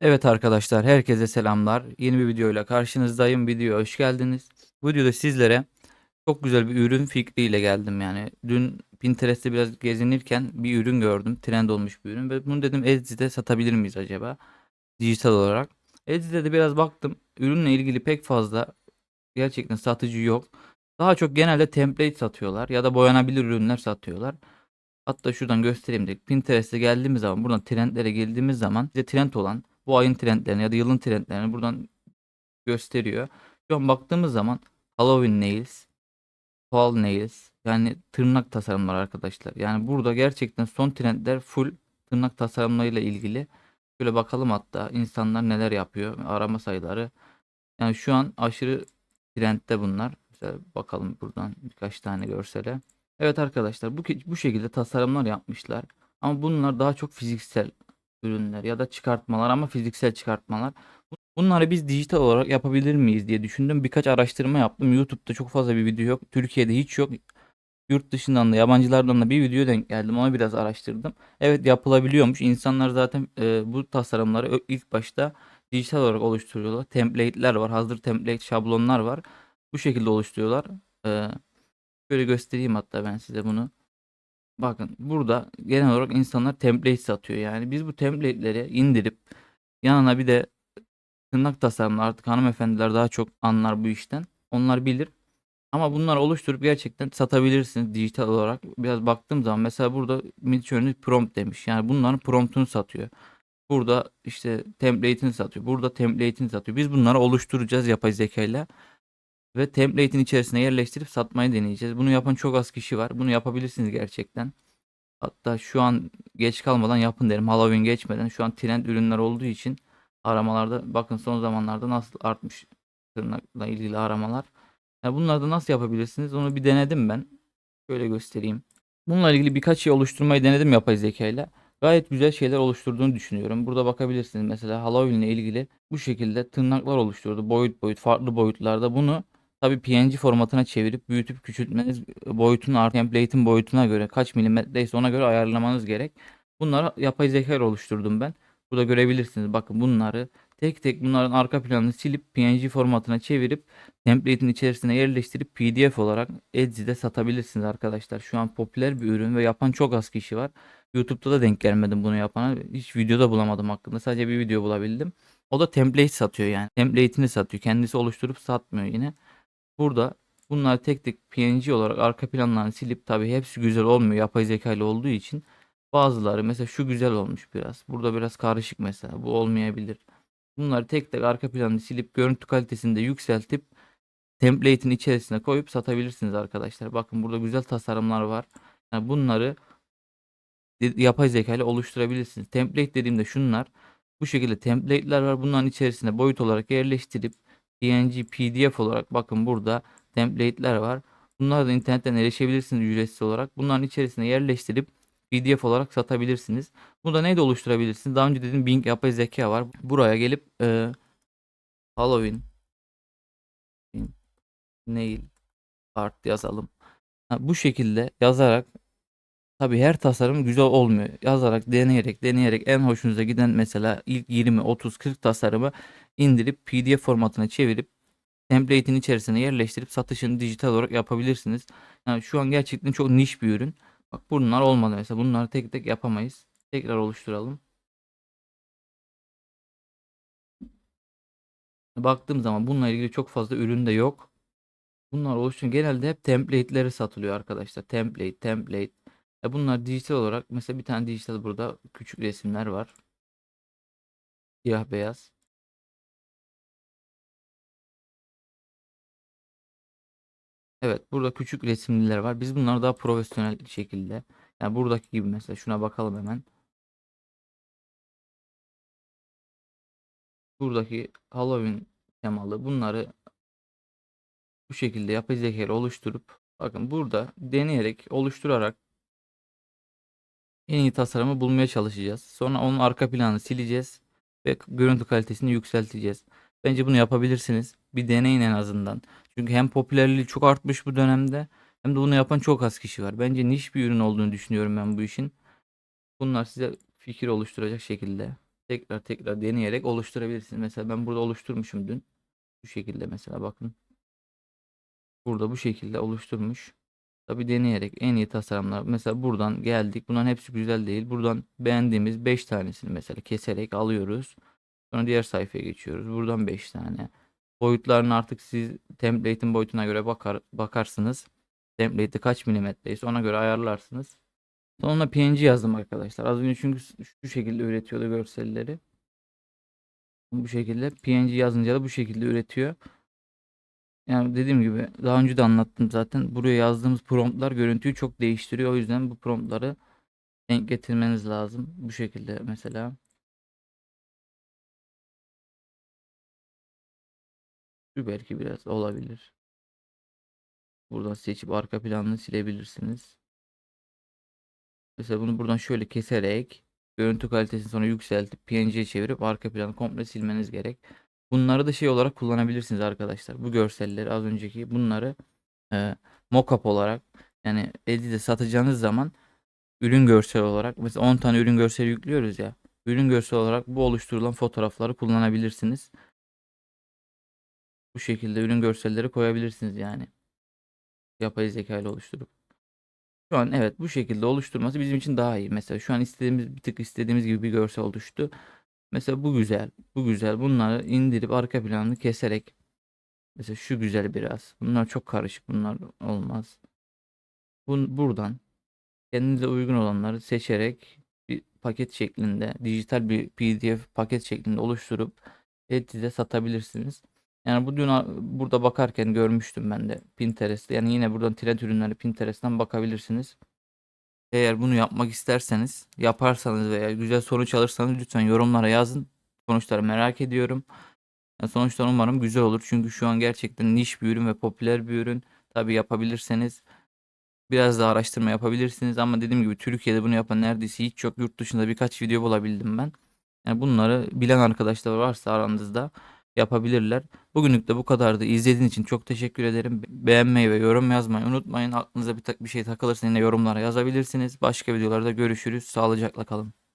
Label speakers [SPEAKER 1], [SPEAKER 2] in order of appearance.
[SPEAKER 1] Evet arkadaşlar, herkese selamlar. Yeni bir videoyla karşınızdayım. Videoya hoş geldiniz. Bu videoda sizlere çok güzel bir ürün fikriyle geldim yani. Dün Pinterest'te biraz gezinirken bir ürün gördüm. Trend olmuş bir ürün ve bunu dedim Etsy'de satabilir miyiz acaba? Dijital olarak. Etsy'de de biraz baktım. Ürünle ilgili pek fazla gerçekten satıcı yok. Daha çok genelde template satıyorlar ya da boyanabilir ürünler satıyorlar. Hatta şuradan göstereyim de Pinterest'e geldiğimiz zaman buradan trendlere geldiğimiz zaman bize trend olan bu ayın trendlerini ya da yılın trendlerini buradan gösteriyor. Şu an baktığımız zaman Halloween Nails, Fall Nails yani tırnak tasarımları arkadaşlar. Yani burada gerçekten son trendler full tırnak tasarımlarıyla ilgili. Şöyle bakalım hatta insanlar neler yapıyor arama sayıları. Yani şu an aşırı trendde bunlar. Mesela bakalım buradan birkaç tane görsele. Evet arkadaşlar bu bu şekilde tasarımlar yapmışlar. Ama bunlar daha çok fiziksel ürünler ya da çıkartmalar ama fiziksel çıkartmalar. Bunları biz dijital olarak yapabilir miyiz diye düşündüm. Birkaç araştırma yaptım. YouTube'da çok fazla bir video yok. Türkiye'de hiç yok. Yurt dışından da yabancılardan da bir video denk geldim. Onu biraz araştırdım. Evet yapılabiliyormuş. İnsanlar zaten e, bu tasarımları ilk başta dijital olarak oluşturuyorlar. Template'ler var. Hazır template şablonlar var. Bu şekilde oluşturuyorlar. E, şöyle göstereyim hatta ben size bunu. Bakın burada genel olarak insanlar template satıyor. Yani biz bu template'leri indirip yanına bir de tırnak tasarımı artık hanımefendiler daha çok anlar bu işten. Onlar bilir. Ama bunları oluşturup gerçekten satabilirsiniz dijital olarak. Biraz baktığım zaman mesela burada Midjourney prompt demiş. Yani bunların promptunu satıyor. Burada işte template'ini satıyor. Burada template'ini satıyor. Biz bunları oluşturacağız yapay zeka ile ve template'in içerisine yerleştirip satmayı deneyeceğiz. Bunu yapan çok az kişi var. Bunu yapabilirsiniz gerçekten. Hatta şu an geç kalmadan yapın derim. Halloween geçmeden. Şu an trend ürünler olduğu için aramalarda bakın son zamanlarda nasıl artmış tırnakla ilgili aramalar. Yani bunları da nasıl yapabilirsiniz? Onu bir denedim ben. Şöyle göstereyim. Bununla ilgili birkaç şey oluşturmayı denedim yapay zeka ile. Gayet güzel şeyler oluşturduğunu düşünüyorum. Burada bakabilirsiniz. Mesela Halloween ile ilgili bu şekilde tırnaklar oluşturdu. Boyut boyut farklı boyutlarda. Bunu tabii PNG formatına çevirip büyütüp küçültmeniz boyutunu artı template'in boyutuna göre kaç milimetreyse ona göre ayarlamanız gerek. Bunları yapay zeka ile oluşturdum ben. Burada görebilirsiniz. Bakın bunları tek tek bunların arka planını silip PNG formatına çevirip template'in içerisine yerleştirip PDF olarak Etsy'de satabilirsiniz arkadaşlar. Şu an popüler bir ürün ve yapan çok az kişi var. YouTube'da da denk gelmedim bunu yapana. Hiç videoda bulamadım hakkında. Sadece bir video bulabildim. O da template satıyor yani. Template'ini satıyor. Kendisi oluşturup satmıyor yine. Burada bunlar tek tek PNG olarak arka planlarını silip tabii hepsi güzel olmuyor yapay zeka ile olduğu için. Bazıları mesela şu güzel olmuş biraz. Burada biraz karışık mesela. Bu olmayabilir. Bunları tek tek arka planını silip görüntü kalitesini de yükseltip template'in içerisine koyup satabilirsiniz arkadaşlar. Bakın burada güzel tasarımlar var. Yani bunları yapay zeka ile oluşturabilirsiniz. Template dediğimde şunlar. Bu şekilde template'ler var. Bunların içerisine boyut olarak yerleştirip PNG, PDF olarak bakın burada template'ler var. Bunları da internetten erişebilirsiniz ücretsiz olarak. Bunların içerisine yerleştirip PDF olarak satabilirsiniz. Bunu da neyle oluşturabilirsiniz? Daha önce dedim Bing yapay zeka var. Buraya gelip e, Halloween nail art yazalım. Ha, bu şekilde yazarak tabi her tasarım güzel olmuyor. Yazarak, deneyerek, deneyerek en hoşunuza giden mesela ilk 20, 30, 40 tasarımı indirip PDF formatına çevirip template'in içerisine yerleştirip satışını dijital olarak yapabilirsiniz. Yani şu an gerçekten çok niş bir ürün. Bak bunlar olmadı mesela. Bunları tek tek yapamayız. Tekrar oluşturalım. Baktığım zaman bununla ilgili çok fazla ürün de yok. Bunlar oluşturuyor. Genelde hep template'leri satılıyor arkadaşlar. Template, template. E bunlar dijital olarak mesela bir tane dijital burada küçük resimler var. Siyah beyaz. Evet burada küçük resimliler var. Biz bunları daha profesyonel şekilde. Yani buradaki gibi mesela şuna bakalım hemen. Buradaki Halloween temalı bunları bu şekilde yapay zeka oluşturup bakın burada deneyerek oluşturarak en iyi tasarımı bulmaya çalışacağız. Sonra onun arka planını sileceğiz ve görüntü kalitesini yükselteceğiz. Bence bunu yapabilirsiniz. Bir deneyin en azından. Çünkü hem popülerliği çok artmış bu dönemde hem de bunu yapan çok az kişi var. Bence niş bir ürün olduğunu düşünüyorum ben bu işin. Bunlar size fikir oluşturacak şekilde. tekrar tekrar deneyerek oluşturabilirsiniz. Mesela ben burada oluşturmuşum dün. Bu şekilde mesela bakın. Burada bu şekilde oluşturmuş. Tabi deneyerek en iyi tasarımlar. Mesela buradan geldik. Bunların hepsi güzel değil. Buradan beğendiğimiz 5 tanesini mesela keserek alıyoruz. Sonra diğer sayfaya geçiyoruz. Buradan 5 tane. Boyutlarını artık siz template'in boyutuna göre bakar bakarsınız. Template'i kaç milimetreyse ona göre ayarlarsınız. Sonra PNG yazdım arkadaşlar. Az önce çünkü şu şekilde üretiyordu görselleri. Bu şekilde PNG yazınca da bu şekilde üretiyor. Yani dediğim gibi daha önce de anlattım zaten. Buraya yazdığımız promptlar görüntüyü çok değiştiriyor. O yüzden bu promptları denk getirmeniz lazım. Bu şekilde mesela. Belki biraz olabilir. Buradan seçip arka planını silebilirsiniz. Mesela bunu buradan şöyle keserek görüntü kalitesini sonra yükseltip PNG'ye çevirip arka planı komple silmeniz gerek. Bunları da şey olarak kullanabilirsiniz arkadaşlar. Bu görselleri az önceki bunları e, mockup olarak yani Edi'de satacağınız zaman ürün görsel olarak mesela 10 tane ürün görseli yüklüyoruz ya. Ürün görsel olarak bu oluşturulan fotoğrafları kullanabilirsiniz. Bu şekilde ürün görselleri koyabilirsiniz yani. Yapay zeka ile oluşturup. Şu an evet bu şekilde oluşturması bizim için daha iyi. Mesela şu an istediğimiz bir tık istediğimiz gibi bir görsel oluştu. Mesela bu güzel, bu güzel. Bunları indirip arka planını keserek mesela şu güzel biraz. Bunlar çok karışık. Bunlar olmaz. Bun, buradan kendinize uygun olanları seçerek bir paket şeklinde, dijital bir PDF paket şeklinde oluşturup Etsy'de satabilirsiniz. Yani bu dün burada bakarken görmüştüm ben de Pinterest'te. Yani yine buradan trend ürünleri Pinterest'ten bakabilirsiniz. Eğer bunu yapmak isterseniz, yaparsanız veya güzel sonuç alırsanız lütfen yorumlara yazın. Sonuçları merak ediyorum. Yani sonuçlar umarım güzel olur. Çünkü şu an gerçekten niş bir ürün ve popüler bir ürün. Tabii yapabilirseniz biraz daha araştırma yapabilirsiniz. Ama dediğim gibi Türkiye'de bunu yapan neredeyse hiç yok. Yurt dışında birkaç video bulabildim ben. Yani bunları bilen arkadaşlar varsa aranızda yapabilirler. Bugünlük de bu kadardı. İzlediğiniz için çok teşekkür ederim. Beğenmeyi ve yorum yazmayı unutmayın. Aklınıza bir, bir şey takılırsa yine yorumlara yazabilirsiniz. Başka videolarda görüşürüz. Sağlıcakla kalın.